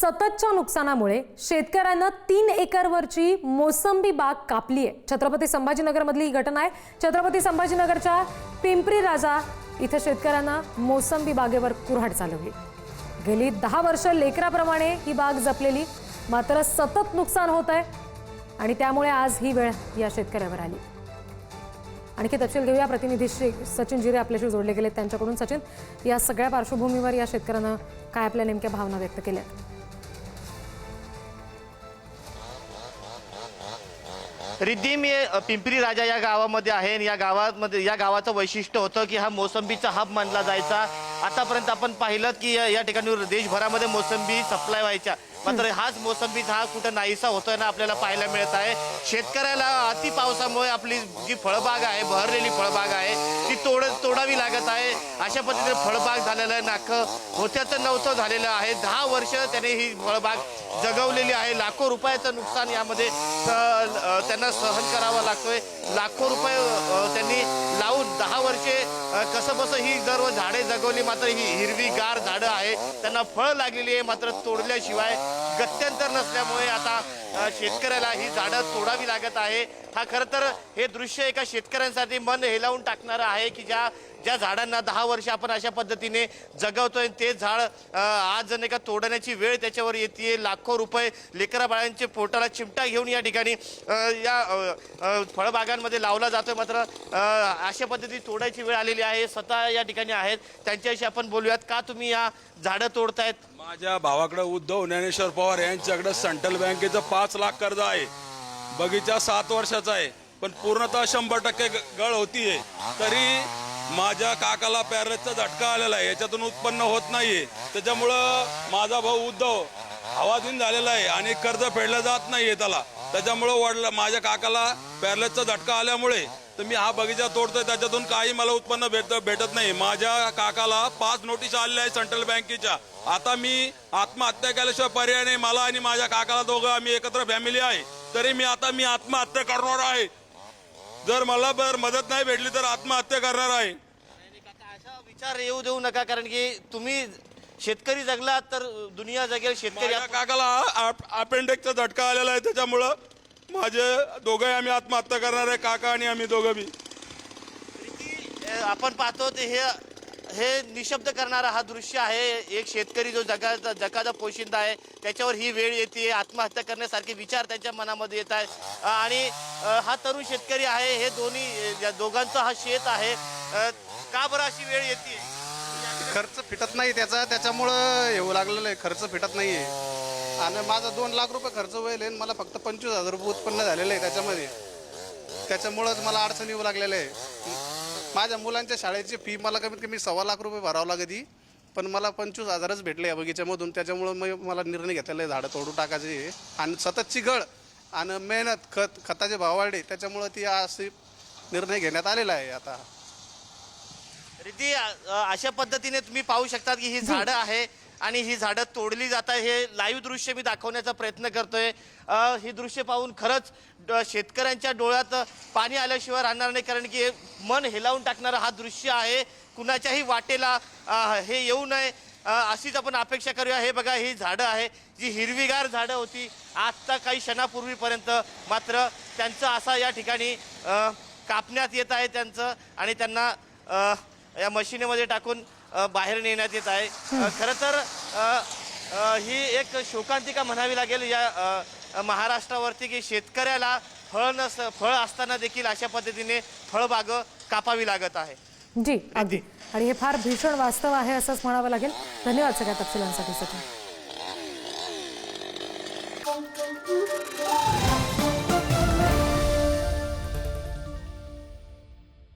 सततच्या नुकसानामुळे शेतकऱ्यांना तीन एकरवरची मोसंबी बाग कापली आहे. छत्रपती संभाजीनगरमधली ही घटना आहे. छत्रपती संभाजीनगरच्या पिंपरी राजा इथं शेतकऱ्यांना मोसंबी बागेवर कुऱ्हाड चालवली. गेली दहा वर्ष लेकराप्रमाणे ही बाग जपलेली मात्र सतत नुकसान होत आहे आणि त्यामुळे आज ही वेळ या शेतकऱ्यावर आली. आणखी तपशील घेऊया. प्रतिनिधी श्री सचिन जिरे आपल्याशी जोडले गेले त्यांच्याकडून सचिन या सगळ्या पार्श्वभूमीवर या शेतकऱ्यांना काय आपल्या नेमक्या भावना व्यक्त केल्या? रिद्धी मी पिंपरी राजा या गावामध्ये आहे आणि या गावामध्ये या गावाचं वैशिष्ट्य होतं की हा मोसंबीचा हब मानला जायचा. आतापर्यंत आपण पाहिलं की या या ठिकाणी देशभरामध्ये मोसंबी सप्लाय व्हायच्या. मात्र हाच मोसंबी हा कुठं नाहीसा होतोय ना आपल्याला पाहायला मिळत आहे. शेतकऱ्याला अति पावसामुळे आपली जी फळबाग आहे बहरलेली फळबाग आहे ती तोड तोडावी लागत आहे. अशा पद्धतीने फळबाग झालेलं आहे. नाक होत्याचं नव्हतं झालेलं आहे. दहा वर्ष त्याने ही फळबाग जगवलेली आहे. लाखो रुपयाचं नुकसान यामध्ये त्यांना सहन करावा लागतोय. लाखो रुपये त्यांनी लावून दहा वर्षे अ, कसं बसं ही सर्व झाडे जगवली. मात्र ही हिरवीगार झाडं आहे. त्यांना फळ लागलेली आहे. मात्र तोडल्याशिवाय गत्यंतर नसल्यामुळे आता शेतकऱ्याला ही झाडं तोडावी लागत आहे. हा खरं तर हे दृश्य एका शेतकऱ्यांसाठी मन हेलावून टाकणारं आहे की ज्या ज्या झाडांना दहा वर्ष आपण अशा पद्धतीने जगवतोय ते झाड आज जण का तोडण्याची वेळ त्याच्यावर येते लाखो रुपये लेकरा बाळांचे पोटाला चिमटा घेऊन या ठिकाणी या फळबागांमध्ये लावला जातोय. मात्र अशा पद्धती तोडायची वेळ आलेली आहे. स्वतः या ठिकाणी आहेत. त्यांच्याशी आपण बोलूयात. का तुम्ही या झाडं तोडतायत? माझ्या भावाकडे उद्धव ज्ञानेश्वर पवार यांच्याकडे सेंट्रल बँकेचं पाच लाख कर्ज आहे. बगीचा सात वर्षाचा आहे. पण पूर्णतः शंभर टक्के गळ होतीये. तरी माझ्या काकाला पॅरलेसचा झटका आलेला आहे. याच्यातून उत्पन्न होत नाहीये. त्याच्यामुळं माझा भाऊ उद्धव हवाधीन झालेला आहे आणि कर्ज फेडलं जात नाहीये त्याला. त्याच्यामुळं वडला माझ्या काकाला पॅरलेसचा झटका आल्यामुळे तर मी हा बगीचा तोडतोय त्याच्यातून काही मला उत्पन्न भेट भेटत नाही. माझ्या काकाला पाच नोटीस आलेल्या आहे सेंट्रल बँकेच्या आता मी आत्महत्या केल्याशिवाय पर्याय नाही. मला आणि माझ्या काकाला दोघं आम्ही एकत्र फॅमिली आहे. तरी मी आता मी आत्महत्या करणार आहे. जर मला बर मदत नाही भेटली तर आत्महत्या करणार आहे. असा विचार येऊ देऊ नका कारण की तुम्ही शेतकरी जगला तर दुनिया जगेल शेतकरी काकाला अपेंडिक्सचा झटका आलेला आहे त्याच्यामुळं माझे दोघंही आम्ही आत्महत्या करणार आहे काका आणि आम्ही दोघं बी. आपण पाहतो ते हे हे निशब्द करणारा हा दृश्य आहे. एक शेतकरी जो जगाचा जगाचा पोशिंदा आहे त्याच्यावर ही वेळ येते आत्महत्या करण्यासारखे विचार त्यांच्या मनामध्ये येत आहे आणि अ, हा तरुण शेतकरी आहे. हे दोन्ही अ, या दोघांचं हा शेत आहे. अ, का बरं अशी वेळ येते खर्च फिटत नाही त्याचा. त्याच्यामुळं येऊ लागलेलं आहे. खर्च फिटत नाही आहे आणि माझा दोन लाख रुपये खर्च होईल आणि मला फक्त पंचवीस हजार रुपये उत्पन्न झालेलं आहे त्याच्यामध्ये. त्याच्यामुळंच मला अडचण येऊ लागलेलं आहे. माझ्या मुलांच्या शाळेची फी मला कमीत कमी सव्वा लाख रुपये भरावं लागती पण मला पंचवीस हजारच भेटले या बगीच्यामधून. त्याच्यामुळं मग मला निर्णय घेतलेला आहे झाडं तोडून टाकायचे. आणि सततची गळ आणि मेहनत खत खताचे भाव वाढले. त्याच्यामुळं ती अशी निर्णय घेण्यात आलेला आहे आता. रिद्धी अ, अशा पद्धतीने तुम्ही पाहू शकतात की ही झाडं आहे. आणि ही झाडं तोडली जात आहे. हे लाईव्ह दृश्य मी दाखवण्याचा प्रयत्न करतोय. ही दृश्य पाहून खरंच ड- शेतकऱ्यांच्या डोळ्यात पाणी आल्याशिवाय राहणार नाही. कारण की मन हेलावून टाकणारा हा दृश्य आहे. कुणाच्याही वाटेला हे येऊ नये. अशीच आपण अपेक्षा करूया. हे बघा ही झाडं आहे. जी हिरवीगार झाडं होती आत्ता काही क्षणापूर्वीपर्यंत मात्र त्यांचं असा या ठिकाणी कापण्यात येत आहे त्यांचं. आणि त्यांना या मशिनीमध्ये टाकून बाहेर नेण्यात येत आहे. खरं तर ही एक शोकांतिका म्हणावी लागेल. या महाराष्ट्रावरती की शेतकऱ्याला फळ नस फळ असताना देखील अशा पद्धतीने फळबाग कापावी लागत आहे. जी अगदी. आणि हे फार भीषण वास्तव आहे असंच म्हणावं लागेल. धन्यवाद सगळ्या तपशिलांसाठी सचिन.